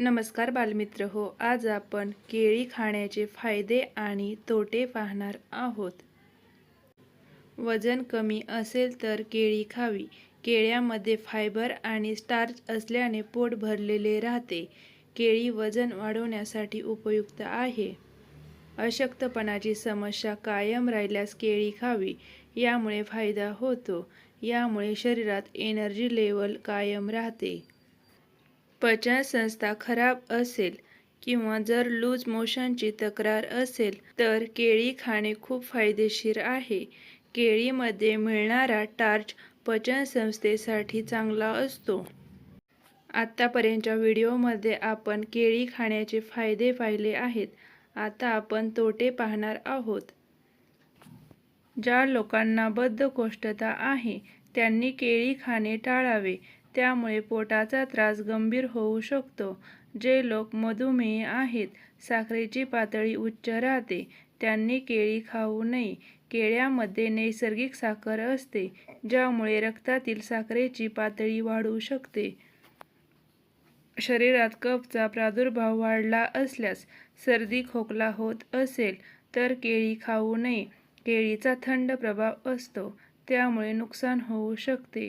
नमस्कार बालमित्र हो आज आपण केळी खाण्याचे फायदे आणि तोटे पाहणार आहोत. वजन कमी असेल तर केळी खावी. केळ्यामध्ये फायबर आणि स्टार्च असल्याने पोट भरलेले राहते. केळी वजन वाढवण्यासाठी उपयुक्त आहे. अशक्तपणाची समस्या कायम राहिल्यास केळी खावी. यामुळे फायदा होतो. यामुळे शरीरात एनर्जी लेवल कायम राहते. पचनसंस्था खराब असेल किंवा जर लूज मोशनची तक्रार असेल तर केळी खाणे खूप फायदेशीर आहे. केळीमध्ये मिळणारा टार्च पचनसंस्थेसाठी चांगला असतो. आत्तापर्यंतच्या व्हिडिओमध्ये आपण केळी खाण्याचे फायदे पाहिले आहेत. आता आपण तोटे पाहणार आहोत. ज्या लोकांना बद्धकोष्ठता आहे त्यांनी केळी खाणे टाळावे. त्यामुळे पोटाचा त्रास गंभीर होऊ शकतो. जे लोक मधुमेह आहेत साखरेची पातळी उच्च राहते त्यांनी केळी खाऊ नये. केळ्यामध्ये नैसर्गिक साखर असते ज्यामुळे रक्तातील साखरेची पातळी वाढू शकते. शरीरात कफचा प्रादुर्भाव वाढला असल्यास सर्दी खोकला होत असेल तर केळी खाऊ नये. केळीचा थंड प्रभाव असतो त्यामुळे नुकसान होऊ शकते.